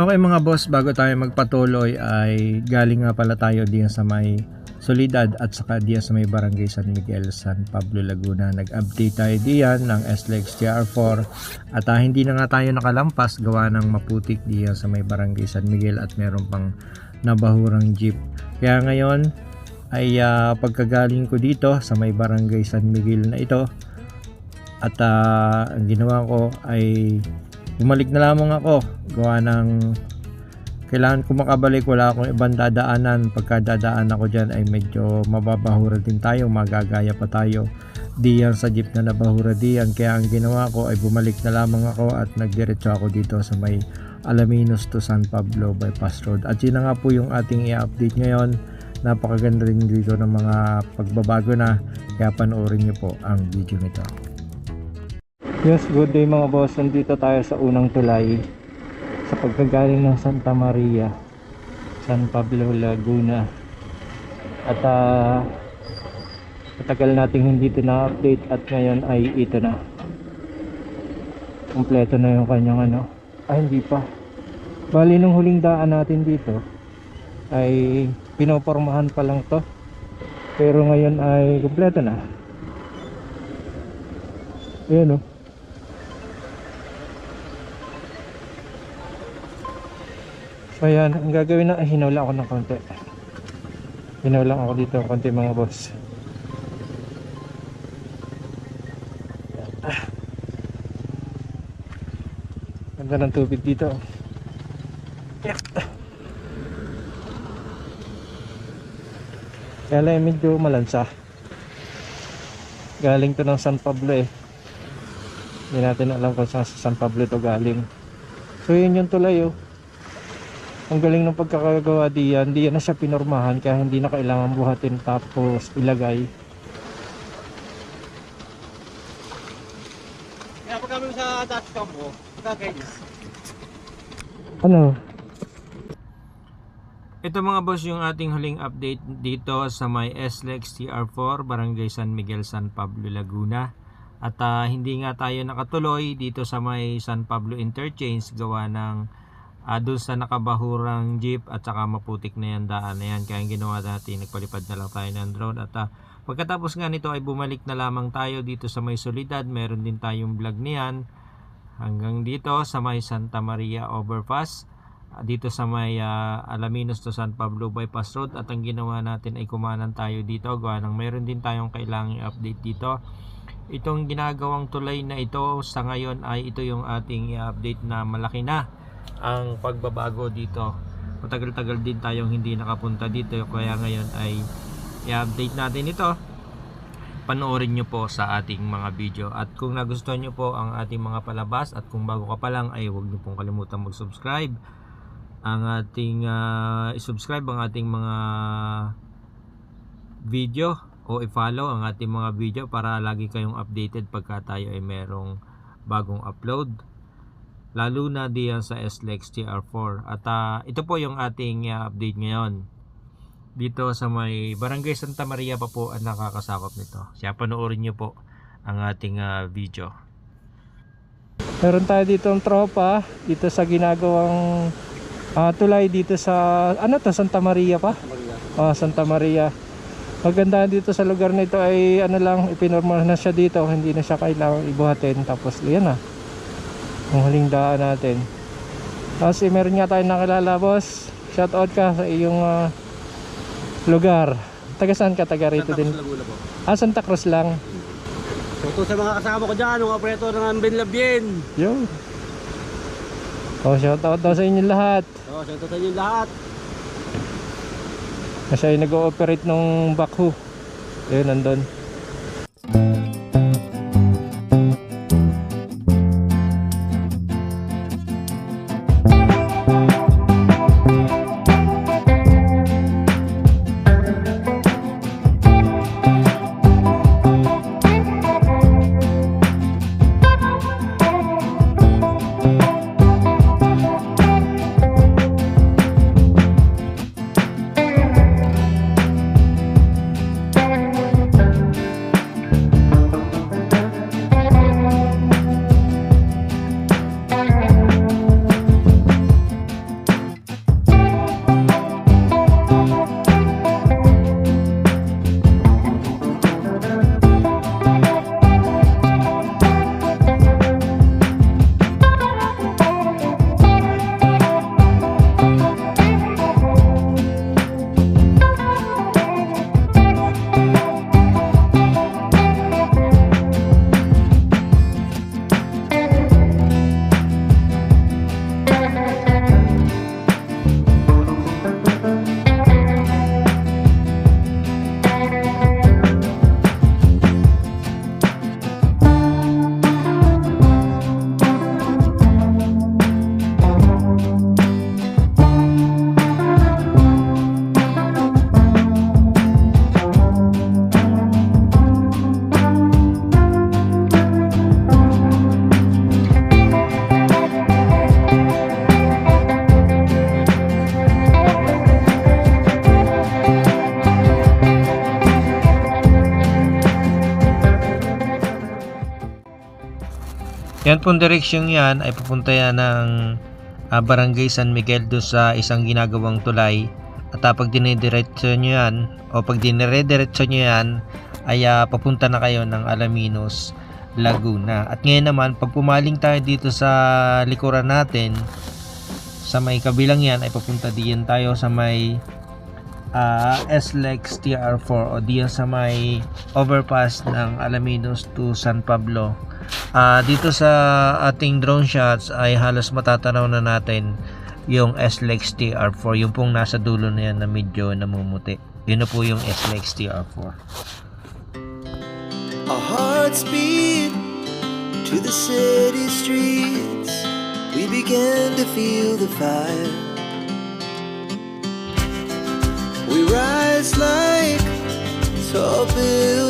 Okay mga boss, bago tayo magpatuloy ay galing nga pala tayo diyan sa may Solidad at saka diyan sa may Barangay San Miguel, San Pablo, Laguna. Nag-update tayo diyan ng SLEX TR4 at ah, hindi na nga tayo nakalampas gawa ng maputik diyan sa may Barangay San Miguel at meron pang nabahurang jeep. Kaya ngayon ay ah, pagkagaling ko dito sa may Barangay San Miguel na ito at ah, ang ginawa ko ay bumalik na lamang ako gawa ng kailangan ko makabalik wala akong ibang dadaanan. Pagka dadaan ako dyan ay medyo mababahura din tayo magagaya pa tayo. Diyan sa jeep na nabahura diyan kaya ang ginawa ko ay bumalik na lamang ako at nagdiretso ako dito sa may Alaminos to San Pablo bypass road. At yun na nga po yung ating i-update ngayon. Napakaganda rin dito ng mga pagbabago na. Kaya panoorin nyo po ang video nito. Yes, good day mga boss. Nandito tayo sa unang tulay pagkagaling ng Santa Maria, San Pablo, Laguna. At ah, matagal nating hindi ito na-update at ngayon ay ito na. Kompleto na yung kanyang ano. Ay, hindi pa. Bali nung huling daan natin dito ay pinopormahan pa lang to. Pero ngayon ay kompleto na. Ayan oh. So ayan, ang gagawin na, hinaw lang ako ng konti. Hinaw lang ako dito konti mga boss. Ganda ng tubig dito. Kaya lang medyo malansa. Galing to ng San Pablo eh. Hindi natin alam kung saan sa San Pablo to galing. So yun yung tulay oh ang galing ng pagkakagawa diyan di na siya pinormahan kaya hindi na kailangan buhatin tapos ilagay. Kaya pag kami sa dashcam mo, kakainin. ano? Ito mga boss yung ating huling update dito sa may SLEX TR4 Barangay San Miguel San Pablo Laguna. At ah, hindi nga tayo nakatuloy dito sa may San Pablo Interchange gawa ng uh, doon sa nakabahurang jeep at saka maputik na yan daan na yan. Kaya ginawa natin nagpalipad na lang tayo ng drone. At ah, pagkatapos nga nito ay bumalik na lamang tayo dito sa may Solidad. Meron din tayong vlog niyan. Hanggang dito sa may Santa Maria Overpass. Ah, dito sa may ah, Alaminos to San Pablo Bypass Road. At ang ginawa natin ay kumanan tayo dito. Gawa ng mayroon din tayong kailangang i-update dito. Itong ginagawang tulay na ito sa ngayon ay ito yung ating i-update na malaki na ang pagbabago dito. Matagal-tagal din tayong hindi nakapunta dito kaya ngayon ay i-update natin ito. Panoorin nyo po sa ating mga video. At kung nagustuhan nyo po ang ating mga palabas at kung bago ka pa lang ay huwag nyo pong kalimutan mag-subscribe. Ang ating ah, i-subscribe ang ating mga video o i-follow ang ating mga video para lagi kayong updated pagka tayo ay merong bagong upload lalo na diyan sa SLEX TR4 at ah, ito po yung ating ah, update ngayon. Dito sa may Barangay Santa Maria pa po ang nakakasakop nito. Siya panoorin nyo po ang ating ah, video. Meron tayo dito ang tropa dito sa ginagawang ah, tulay dito sa ano to Santa Maria pa? Oh, Santa Maria. Maganda dito sa lugar nito ay ano lang ipinormal na siya dito. Hindi na siya kailangang ibuhatin. Tapos yan na ang huling daan natin. Tapos eh, meron nga tayo nakilala boss. Shout out ka sa iyong ah, lugar. Taga saan ka? Taga rito din. Laguna po. ah Santa Cruz lang. To sa mga kasama ko dyan, mga operator ng Ben Labien. yun. Oh shout out daw sa inyo lahat. So, shout out sa inyo lahat. siya ay nag-ooperate nung backhoe yun nandun Yan pong direksyon yan ay pupunta yan ng ah, Barangay San Miguel do sa isang ginagawang tulay. At ah, pag dinidiretso nyo yan o pag dinire-diretso nyo yan ay ah, papunta na kayo ng Alaminos, Laguna. At ngayon naman, pag pumaling tayo dito sa likuran natin, sa may kabilang yan ay papunta diyan tayo sa may uh, SLEX TR4 o diyan sa may overpass ng Alaminos to San Pablo. Ah, dito sa ating drone shots ay halos matatanaw na natin yung SLEX TR4, yung pong nasa dulo na yan na medyo namumuti. Yun na po yung SLEX TR4. Our hearts beat to the city streets. We began to feel the fire. We rise like tall buildings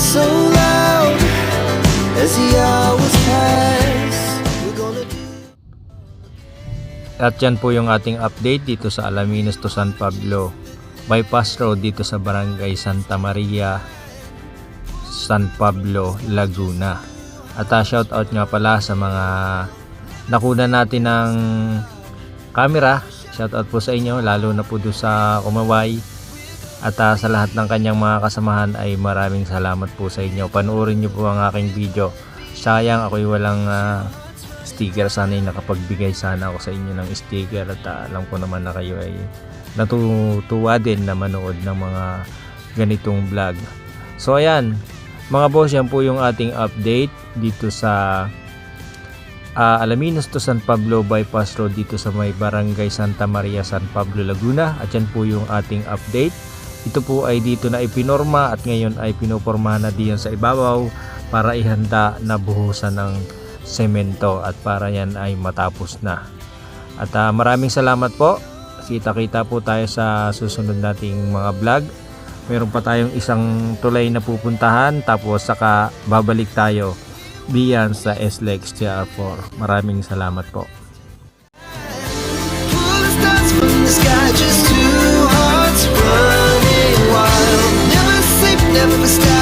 so loud as. We're gonna do. At yan po yung ating update dito sa Alaminos to San Pablo bypass road dito sa Barangay Santa Maria San Pablo, Laguna. At uh, shout out nga pala sa mga nakuna natin ng camera. Shout out po sa inyo lalo na po doon sa Kumaway. At ah, sa lahat ng kanyang mga kasamahan ay maraming salamat po sa inyo. Panoorin niyo po ang aking video. Sayang ako'y walang ah, sticker sana ay nakapagbigay sana ako sa inyo ng sticker at ah, alam ko naman na kayo ay natutuwa din na manood ng mga ganitong vlog. So ayan, mga boss, yan po yung ating update dito sa ah, Alaminos to San Pablo Bypass Road dito sa may Barangay Santa Maria, San Pablo, Laguna. At yan po yung ating update. Ito po ay dito na ipinorma at ngayon ay pinopormahan na diyan sa ibabaw para ihanda na buhusan ng semento at para yan ay matapos na. At uh, maraming salamat po. Kita-kita po tayo sa susunod nating mga vlog. Meron pa tayong isang tulay na pupuntahan tapos saka babalik tayo diyan sa SLEX TR4. Maraming salamat po. The never stop.